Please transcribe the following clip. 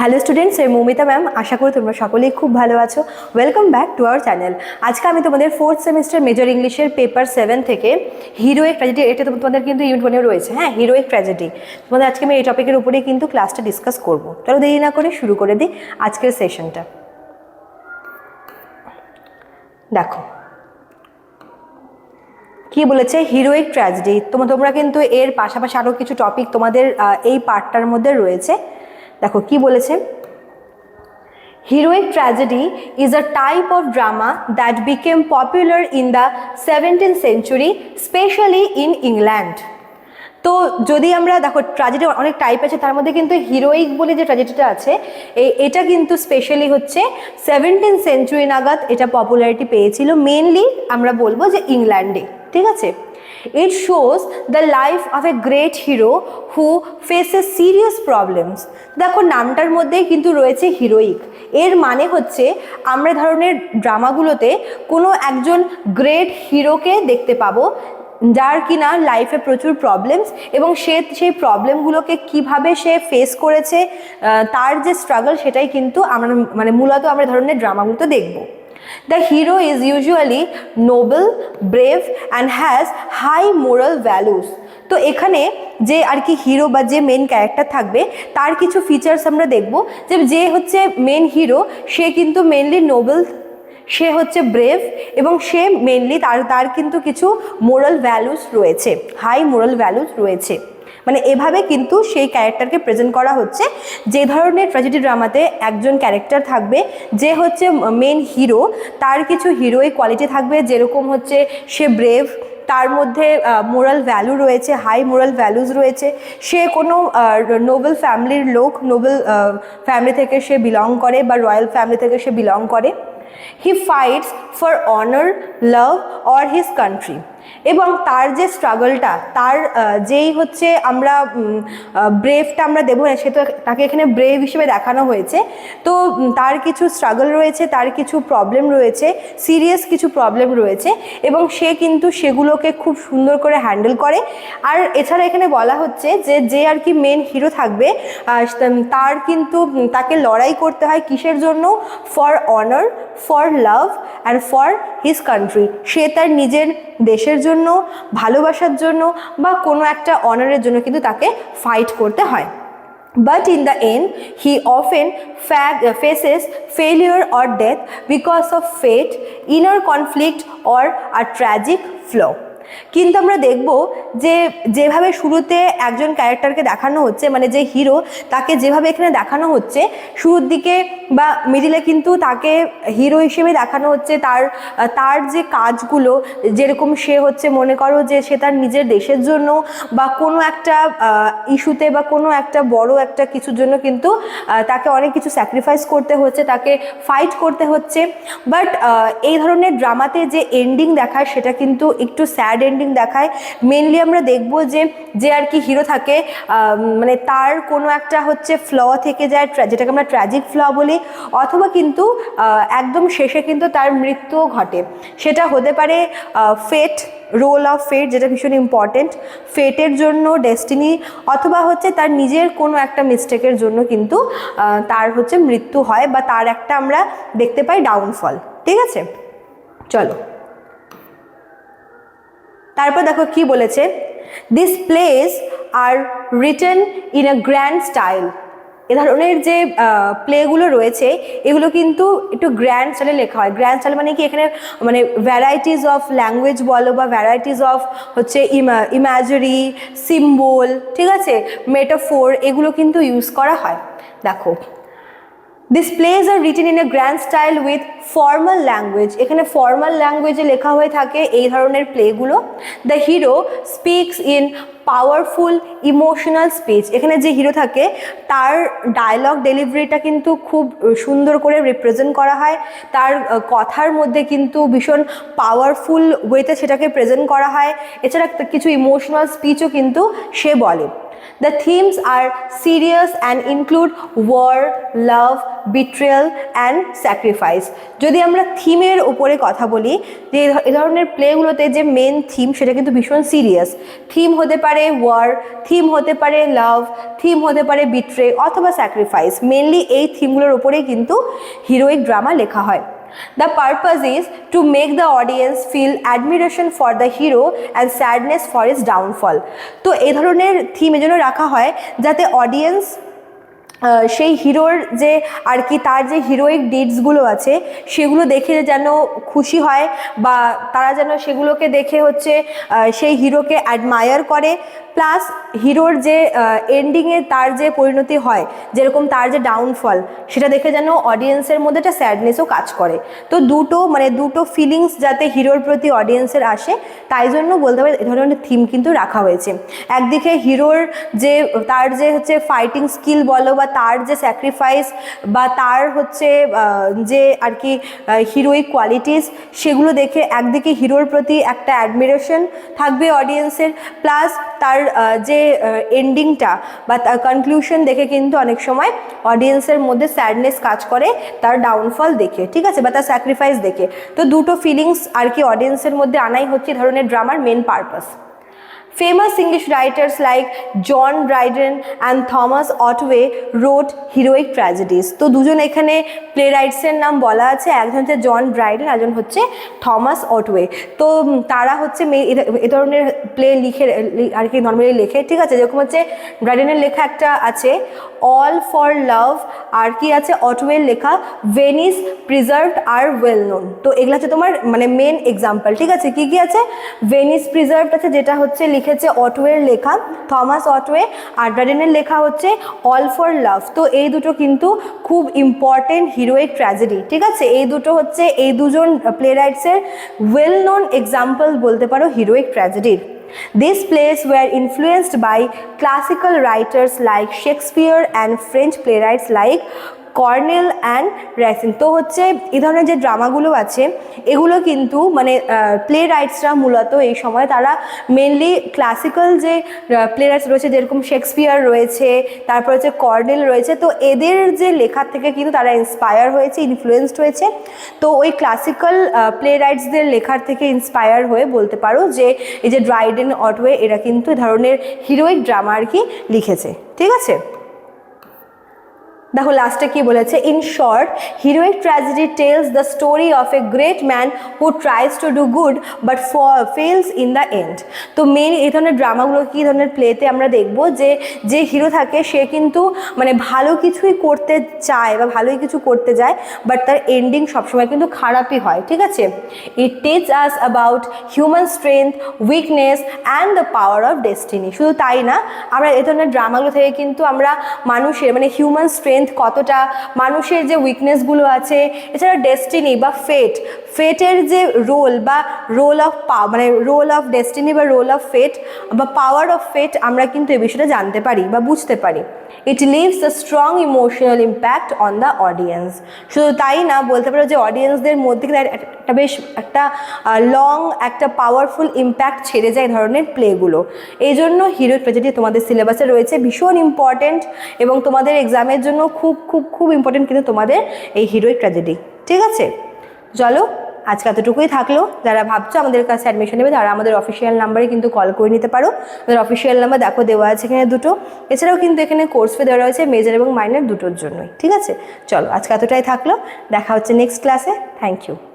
Hello students আমি Moumita ma'am আশা করি তোমরা সকলেই খুব ভালো আছো। Welcome back to our channel আজকে আমি তোমাদের ফোর্থ সেমিস্টার মেজর ইংলিশের পেপার সেভেন থেকে হিরোইক ট্র্যাজেডি এটা তোমাদের কিন্তু ইউনিট ওয়ানেও রয়েছে হ্যাঁ? হিরোইক ট্র্যাজেডি তোমাদের আজকে আমি এই টপিকের উপরেই কিন্তু ক্লাসটা ডিসকাস করব। চলো দেরি না করে শুরু করে দিই আজকের সেশনটা দেখো। কি বলেছে? হিরোইক ট্র্যাজেডি তোমরা কিন্তু এর পাশাপাশি আরও কিছু টপিক তোমাদের এই পার্টটার মধ্যে রয়েছে। দেখো কি বলেছে Heroic tragedy is a type of drama that became popular in the 17th century, especially in England. তো যদি আমরা দেখো ট্র্যাজেডি অনেক টাইপ আছে তার মধ্যে কিন্তু হিরোইক বলে যে ট্র্যাজেডিটা আছে এটা কিন্তু স্পেশালি হচ্ছে সেভেন্টিন সেঞ্চুরি নাগাদ এটা পপুলারিটি পেয়েছিল মেনলি আমরা বলব যে ইংল্যান্ডে ঠিক আছে it shows the life of a great hero who faces serious problems দেখো, নামটার মধ্যেই কিন্তু রয়েছে হিরোইক এর মানে হচ্ছে আমরা ধরনের ড্রামাগুলোতে কোনো একজন গ্রেট হিরোকে দেখতে পাবো, যার কিনা লাইফে প্রচুর প্রবলেমস এবং সে সেই প্রবলেমগুলোকে কীভাবে সে ফেস করেছে তার যে স্ট্রাগল সেটাই কিন্তু আমরা মানে মূলত আমরা ধরনের ড্রামাগুলোতে দেখব। The hero is usually noble, brave and has high moral values. তো এখানে যে আর কি হিরো বা যে মেন ক্যারেক্টার থাকবে তার কিছু ফিচার্স আমরা দেখব যে যে হচ্ছে মেন হিরো সে কিন্তু মেনলি নোবেল সে হচ্ছে ব্রেভ এবং সে মেনলি তার তার কিন্তু কিছু মোরাল ভ্যালুস রয়েছে হাই মোরাল ভ্যালুস রয়েছে। মানে এভাবে কিন্তু সেই ক্যারেক্টারকে প্রেজেন্ট করা হচ্ছে, যে ধরনের ট্র্যাজেডি ড্রামাতে একজন ক্যারেক্টার থাকবে, যে হচ্ছে মেন হিরো তার কিছু হিরোইক কোয়ালিটি থাকবে, যেরকম হচ্ছে সে ব্রেভ তার মধ্যে মোরাল ভ্যালু রয়েছে হাই মোরাল ভ্যালুজ রয়েছে। সে কোনো নোবেল ফ্যামিলির লোক নোবেল ফ্যামিলি থেকে সে বিলং করে বা রয়্যাল ফ্যামিলি থেকে সে বিলং করে। He fights for honor, love or his country. এবং তার যে স্ট্রাগলটা তার যেই হচ্ছে আমরা ব্রেভটা আমরা দেবো না, সে তো তাকে এখানে ব্রেভ হিসেবে দেখানো হয়েছে। তো তার কিছু স্ট্রাগল রয়েছে, তার কিছু প্রবলেম রয়েছে সিরিয়াস কিছু প্রবলেম রয়েছে এবং সে কিন্তু সেগুলোকে খুব সুন্দর করে হ্যান্ডেল করে। আর এছাড়া এখানে বলা হচ্ছে যে যে আর কি মেন হিরো থাকবে তার কিন্তু তাকে লড়াই করতে হয় কিসের জন্য? For honour for love and for his country সে তার নিজের দেশের দেশের জন্য, ভালোবাসার জন্য বা কোনো একটা অনারের জন্য কিন্তু তাকে ফাইট করতে হয়। But in the end he often faces failure or death because of fate inner conflict or R tragic flaw কিন্তু আমরা দেখব যে যেভাবে শুরুতে একজন ক্যারেক্টারকে দেখানো হচ্ছে মানে যে হিরো তাকে যেভাবে এখানে দেখানো হচ্ছে, শুরুর দিকে বা মিডিলে কিন্তু তাকে হিরো হিসেবে দেখানো হচ্ছে, তার তার যে কাজগুলো, যেরকম সে হচ্ছে মনে করো যে সে তার নিজের দেশের জন্য বা কোনো একটা ইস্যুতে বা কোনো একটা বড় একটা কিছুর জন্য কিন্তু তাকে অনেক কিছু স্যাক্রিফাইস করতে হচ্ছে, তাকে ফাইট করতে হচ্ছে। বাট এই ধরনের ড্রামাতে যে এন্ডিং দেখায়, সেটা কিন্তু একটু স্যাড এন্ডিং দেখায়। মেনলি আমরা দেখব যে যে আর কি হিরো থাকে মানে তার কোনো একটা হচ্ছে ফ্ল থেকে যায় যেটাকে আমরা ট্র্যাজিক ফ্ল বলি, অথবা কিন্তু একদম শেষে কিন্তু তার মৃত্যুও ঘটে। সেটা হতে পারে ফেট রোল অফ ফেট যেটা ভীষণ ইম্পর্টেন্ট ফেটের জন্য ডেস্টিনি অথবা হচ্ছে তার নিজের কোনো একটা মিস্টেকের জন্য কিন্তু তার হচ্ছে মৃত্যু হয়, বা তার একটা আমরা দেখতে পাই ডাউনফল ঠিক আছে? চলো। তারপর দেখো কি বলেছে? This plays are written in a grand style এ ধরনের যে প্লেগুলো রয়েছে, এগুলো কিন্তু একটু গ্র্যান্ড স্টাইলে লেখা হয়। গ্র্যান্ড স্টাইল মানে কি? এখানে মানে ভ্যারাইটিস অফ ল্যাঙ্গুয়েজ বলো বা ভ্যারাইটিস অফ হচ্ছে ইম্যাজারি সিম্বল ঠিক আছে? মেটাফোর এগুলো কিন্তু ইউজ করা হয়। দেখো this plays are written in a grand style with formal language এখানে ফর্মাল ল্যাঙ্গুয়েজে লেখা হয়ে থাকে এই ধরনের প্লেগুলো the hero speaks in powerful emotional speech এখানে যে হিরো থাকে, তার ডায়লগ ডেলিভারিটা কিন্তু খুব সুন্দর করে রিপ্রেজেন্ট করা হয়। তার কথার মধ্যে কিন্তু ভীষণ পাওয়ারফুল ওয়েতে সেটাকে প্রেজেন্ট করা হয়। এছাড়া কিছু ইমোশনাল স্পিচও কিন্তু সে বলে। The themes are serious and include war love betrayal and sacrifice যদি আমরা থিমের উপরে কথা বলি, যে এ এ ধরনের প্লেগুলোতে যে মেন থিম সেটা কিন্তু ভীষণ সিরিয়াস থিম হতে পারে ওয়ার থিম হতে পারে লাভ থিম হতে পারে বিট্রে অথবা স্যাক্রিফাইস মেনলি এই থিমগুলোর উপরেই কিন্তু হিরোইক ড্রামা লেখা হয়। The purpose is to make the audience feel admiration for the hero and sadness for his downfall. তো এই ধরনের থিম এজন্য রাখা হয় যাতে অডিয়েন্স সেই হিরোর যে আর কি তার যে হিরোইক ডিডসগুলো আছে, সেগুলো দেখে যেন খুশি হয় বা তারা যেন সেগুলোকে দেখে হচ্ছে সেই হিরোকে অ্যাডমায়ার করে। প্লাস হিরোর যে এন্ডিংয়ে তার যে পরিণতি হয়, যেরকম তার যে ডাউনফল সেটা দেখে যেন অডিয়েন্সের মধ্যে একটা স্যাডনেসও কাজ করে। তো দুটো মানে দুটো ফিলিংস যাতে হিরোর প্রতি অডিয়েন্সের আসে, তাই জন্য বলতে পারি, এ ধরনের থিম কিন্তু রাখা হয়েছে। একদিকে হিরোর যে, তার যে হচ্ছে ফাইটিং স্কিল বলো বা তার যে স্যাক্রিফাইস বা তার হচ্ছে যে আর কি হিরোইক কোয়ালিটিস সেগুলো দেখে একদিকে হিরোর প্রতি একটা অ্যাডমিরেশন থাকবে অডিয়েন্সের প্লাস তার যে এন্ডিংটা বা তার কনক্লুশন দেখে কিন্তু অনেক সময় অডিয়েন্সের মধ্যে স্যাডনেস কাজ করে, তার ডাউনফল দেখে, ঠিক আছে? বা তার স্যাক্রিফাইস দেখে। তো দুটো ফিলিংস আর কি অডিয়েন্সের মধ্যে আনাই হচ্ছে ধরনের ড্রামার main purpose Famous English writers like John Dryden and Thomas Otway wrote heroic tragedies. তো দুজন এখানে প্লে রাইটসের নাম বলা আছে, একজন হচ্ছে জন ড্রাইডেন একজন হচ্ছে থমাস অটওয়ে তো তারা হচ্ছে এ ধরনের প্লে লিখে, আর কি নর্মালি লেখে। ঠিক আছে, যেরকম হচ্ছে ড্রাইডেনের লেখা একটা আছে অল ফর লাভ আর কি আছে অটওয়ের লেখা Venice preserved are well known তো এগুলো হচ্ছে তোমার মানে মেন এক্সাম্পল ঠিক আছে, কি কি আছে? ভেনিস প্রিজার্ভড আছে, যেটা হচ্ছে লিখেছে অটওয়ের লেখা থমাস অটওয়ে আর ড্রাডেনের লেখা হচ্ছে অল ফর লাভ তো এই দুটো কিন্তু খুব ইম্পর্টেন্ট হিরোইক ট্র্যাজেডি ঠিক আছে, এই দুটো হচ্ছে, এই দুজন প্লে রাইটসের ওয়েল নোন এক্সাম্পল বলতে পারো হিরোইক ট্র্যাজেডির These plays were influenced by classical writers like Shakespeare and French playwrights like Corneille and Racine. তো হচ্ছে এই ধরনের যে ড্রামাগুলো আছে, এগুলো কিন্তু মানে প্লে রাইটসরা মূলত এই সময় তারা মেনলি ক্লাসিক্যাল যে প্লে রাইটস রয়েছে, যেরকম শেক্সপিয়ার রয়েছে, তারপর হচ্ছে কর্নেল রয়েছে, তো এদের যে লেখার থেকে কিন্তু তারা ইন্সপায়ার হয়েছে ইনফ্লুয়েসড হয়েছে। তো ওই ক্লাসিক্যাল প্লে রাইটসদের লেখার থেকে ইন্সপায়ার হয়ে বলতে পারো যে, এই যে ড্রাইডেন অটওয়ে এরা কিন্তু এ ধরনের হিরোইক ড্রামা আর কি লিখেছে। ঠিক আছে? দেখো লাস্টে কি বলেছে? In short heroic tragedy tells the story of a great man who tries to do good but fails in the end তো মেন এই ধরনের ড্রামাগুলো কি ধরনের প্লেতে আমরা দেখব যে যে হিরো থাকে, সে কিন্তু মানে ভালো কিছুই করতে চায় বা ভালোই কিছু করতে যায় বাট তার এন্ডিং সবসময় কিন্তু খারাপই হয়, ঠিক আছে? It teach us about human strength weakness and the power of destiny শুধু তাই না, আমরা এই ধরনের ড্রামাগুলো থেকে কিন্তু আমরা মানুষের মানে হিউম্যান স্ট্রেংথ কতটা মানুষের যে উইকনেসগুলো আছে, এছাড়া ডেস্টিনি বা ফেট ফেটের যে রোল বা রোল অফ পা মানে রোল অফ ডেস্টিনি বা রোল অফ ফেট বা পাওয়ার অফ ফেট আমরা কিন্তু এই বিষয়টা জানতে পারি বা বুঝতে পারি। It leaves the strong emotional impact on the audience শুধু তাই না, বলতে পারো যে অডিয়েন্সদের মধ্যে একটা- বেশ একটা লং একটা পাওয়ারফুল ইম্প্যাক্ট ছেড়ে যায় ধরনের প্লেগুলো এই জন্য হিরো ট্রেজেডি তোমাদের সিলেবাসে রয়েছে, ভীষণ ইম্পর্ট্যান্ট এবং তোমাদের এক্সামের জন্য খুব খুব খুব ইম্পর্টেন্ট কিন্তু তোমাদের এই হিরোইক ট্র্যাজেডি ঠিক আছে? চলো, আজকে এতটুকুই থাকল। যারা ভাবছ আমাদের কাছে অ্যাডমিশন নেবে, তারা আমাদের অফিসিয়াল নাম্বারে কিন্তু কল করে নিতে পারো। আমাদের অফিসিয়াল নাম্বার দেখো দেওয়া আছে এখানে দুটো। এছাড়াও কিন্তু এখানে কোর্স ফি দেওয়া রয়েছে মেজর এবং মাইনার দুটোর জন্যই, ঠিক আছে? চলো, আজকে এতটাই থাকল। দেখা হচ্ছে নেক্সট ক্লাসে থ্যাংক ইউ